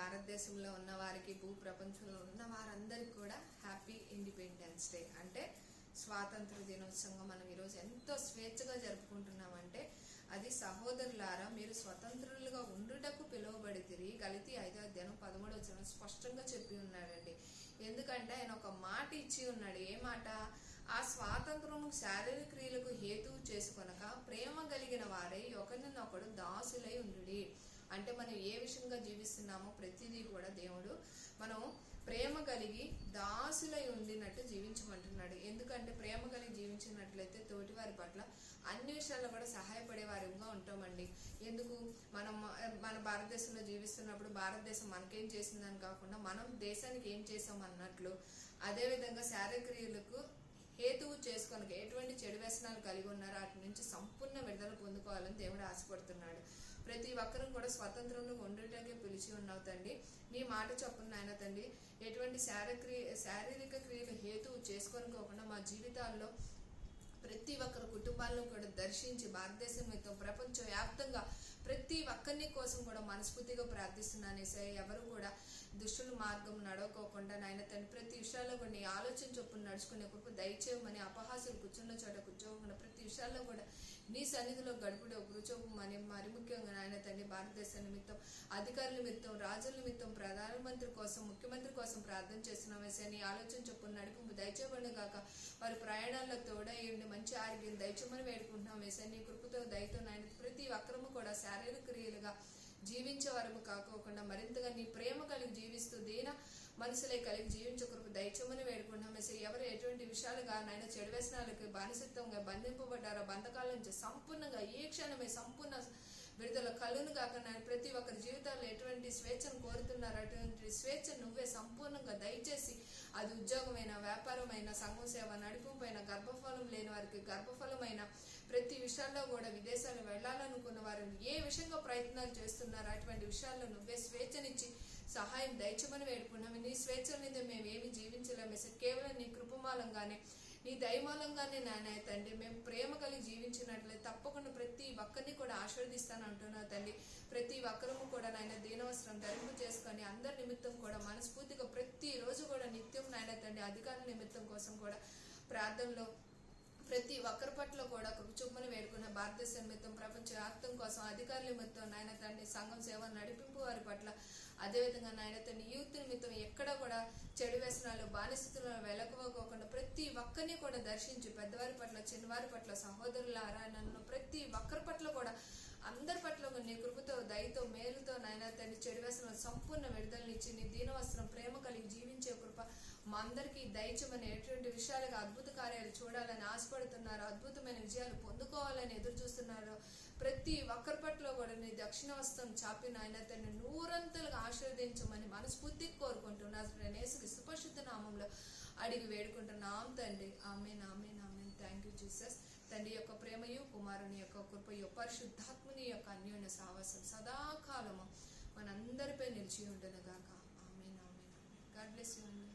భారతదేశంలో ఉన్న వారికి భూ ప్రపంచంలో ఉన్న వారందరికీ కూడా హ్యాపీ ఇండిపెండెన్స్ డే. అంటే స్వాతంత్ర దినోత్సవంగా మనం ఈరోజు ఎంతో స్వేచ్ఛగా జరుపుకుంటున్నామంటే అది సహోదరులారా మీరు స్వతంత్రులుగా ఉండుటకు పిలువబడి తిరిగి గలితి ఐదో అధ్యాయం పదమూడవ వచ్చిన స్పష్టంగా చెప్పి ఉన్నాడండి. ఎందుకంటే ఆయన ఒక మాట ఇచ్చి ఉన్నాడు. ఏ మాట? ఆ స్వాతంత్రము శారీరక క్రియలకు హేతువు చేసుకొనక ప్రేమ కలిగిన వారై ఒకరినొకడు దాసులై ఉండు అంటే మనం ఏ విషయంగా జీవిస్తున్నామో ప్రతిదీ కూడా దేవుడు మనం ప్రేమ కలిగి దాసులై ఉండినట్టు జీవించమంటున్నాడు. ఎందుకంటే ప్రేమ కలిగి జీవించినట్లయితే తోటి వారి పట్ల అన్ని విషయాల్లో కూడా సహాయపడే వారిగా ఉంటామండి. ఎందుకు? మనం మన భారతదేశంలో జీవిస్తున్నప్పుడు భారతదేశం మనకేం చేసిందని కాకుండా మనం దేశానికి ఏం చేసాం అన్నట్లు అదేవిధంగా శారీరక్రియలకు హేతువు చేసుకొని ఎటువంటి చెడు వ్యసనాలు కలిగి ఉన్నారో వాటి నుంచి సంపూర్ణ విడుదల పొందుకోవాలని దేవుడు ఆశపడుతున్నాడు. ప్రతి ఒక్కరూ కూడా స్వతంత్రంలో ఉండటానికి పిలిచి ఉన్నావు తండ్రి. నీ మాట చొప్పున నాయన తండ్రి ఎటువంటి శారీరక్రియ శారీరక క్రియలు హేతువు చేసుకొని పోకుండా మా జీవితాల్లో ప్రతి ఒక్కరు కుటుంబాలను కూడా దర్శించి భారతదేశం మొత్తం ప్రపంచ వ్యాప్తంగా ప్రతి ఒక్కరిని కోసం కూడా మనస్ఫూర్తిగా ప్రార్థిస్తున్నాను ఏసయ్య. ఎవరు కూడా దుష్టుల మార్గం నడవకోకుండా నాయన తండ్రి ప్రతి విషయాల్లో కూడా నీ ఆలోచన చొప్పున నడుచుకునే కొరకు దయచేయమని అపహాసులు కూర్చున్న చోట కూర్చోకుండా ప్రతి విషయాల్లో కూడా నీ సన్నిధిలో గడుపుడే కూర్చోమని మరి ముఖ్యంగా నాయన తండ్రి భారతదేశ నిమిత్తం అధికారుల నిమిత్తం రాజుల నిమిత్తం ప్రధానమంత్రి కోసం ముఖ్యమంత్రి కోసం ప్రార్థన చేస్తున్నాం వేసే నీ ఆలోచన చొప్పున నడిపి దయచేయబడి కాక వారి ప్రయాణాల్లో తోడయ్యండి మంచి ఆరోగ్యం దయచమని వేడుకుంటున్నాం. వేసే నీ కృపతో దయతో నాయన ప్రతి ఒక్కరము కూడా శారీరక క్రియలుగా జీవించే వరము కాకోకుండా మరింతగా నీ ప్రేమ కలిగి జీవిస్తూ దీన మనసులే కలిగి జీవించే కొరకు దయచమని వేడుకుంటున్నాం. వేసే ఎవరు ఎటువంటి విషయాలుగా నాయన చెడు వ్యసనాలకు బానిసత్వంగా బంధింపబడ్డారో బంధకాల నుంచి సంపూర్ణంగా ఈ క్షణమే సంపూర్ణ విడుదల కలును కాక ప్రతి ఒక్కరి జీవితాల్లో ఎటువంటి స్వేచ్ఛను కోరుతున్నారు అటువంటి స్వేచ్ఛ నువ్వే సంపూర్ణంగా దయచేసి అది ఉద్యోగమైన వ్యాపారమైన సంఘం సేవ నడిపింపైన గర్భఫలం లేని వారికి గర్భఫలమైన ప్రతి విషయాల్లో కూడా విదేశాలు వెళ్ళాలనుకున్న వారు ఏ విషయంగా ప్రయత్నాలు చేస్తున్నారు అటువంటి విషయాల్లో నువ్వే స్వేచ్ఛనిచ్చి సహాయం దయచమని వేడుకున్నాము నీ స్వేచ్ఛ మీద మేము ఏమి జీవించలేము. కేవలం నీ కృపమాలంగానే నీ దయమాలంగానే నాయన తండ్రి మేము ప్రేమ కలిగి జీవించినట్లయితే తప్పకుండా ప్రతి ఒక్కరిని కూడా ఆశీర్వదిస్తాను అంటున్నావు తండ్రి ప్రతి ఒక్కరము కూడా నాయన దీనవస్త్రం ధరింపు చేసుకొని అందరి నిమిత్తం కూడా మనస్ఫూర్తిగా ప్రతి రోజు కూడా నిత్యం నాయన తండ్రి అధికారుల నిమిత్తం కోసం కూడా ప్రార్థనలో ప్రతి ఒక్కరి పట్ల కూడా కృపచూపని వేడుకున్న భారతదేశ నిమిత్తం ప్రపంచ వ్యాప్తం కోసం అధికారుల నిమిత్తం నాయన తండ్రి సంఘం సేవ నడిపింపు వారి పట్ల అదేవిధంగా నాయన తండ్రి యూత్ నిమిత్తం ఎక్కడ కూడా చెడు వ్యసనాలు బానిసతులను వెళ్ళకపోకుండా ప్రతి ఒక్కరిని కూడా దర్శించి పెద్దవారి పట్ల చిన్నవారి పట్ల సహోదరులారా నన్ను ప్రతి ఒక్కరి పట్ల కూడా అందరి పట్ల నీ కృపతో దయతో మేలుతో నాయన తండ్రి చెడు వ్యసనం సంపూర్ణ విడుదలనిచ్చి నీ దీనవస్త్రం ప్రేమ కలిగి జీవించే కృప మా అందరికీ దయచమని ఎటువంటి విషయాలుగా అద్భుత కార్యాలు చూడాలని ఆశపడుతున్నారు అద్భుతమైన విజయాలు పొందుకోవాలని ఎదురు చూస్తున్నారు ప్రతి ఒక్కరి పట్ల కూడా నీ దక్షిణవస్త్రం చాపి నాయన తండ్రి నూరంతలుగా ఆశీర్వదించమని మనస్ఫూర్తి కోరుకుంటున్నా నేను సుపరిశుద్ధ నామంలో అడిగి వేడుకుంటున్నాం తండ్రి. ఆమె నామే నామే థ్యాంక్ యూ జీసస్ తండ్రి యొక్క ప్రేమయు కుమారుని యొక్క కృపయు పరిశుద్ధాత్మని యొక్క అన్యోన్య సావాసం సదాకాలము మనందరిపై నిలిచి ఉండను గాక. ఆమె నామే నామే గాడ్ బ్లెస్ యూ అండి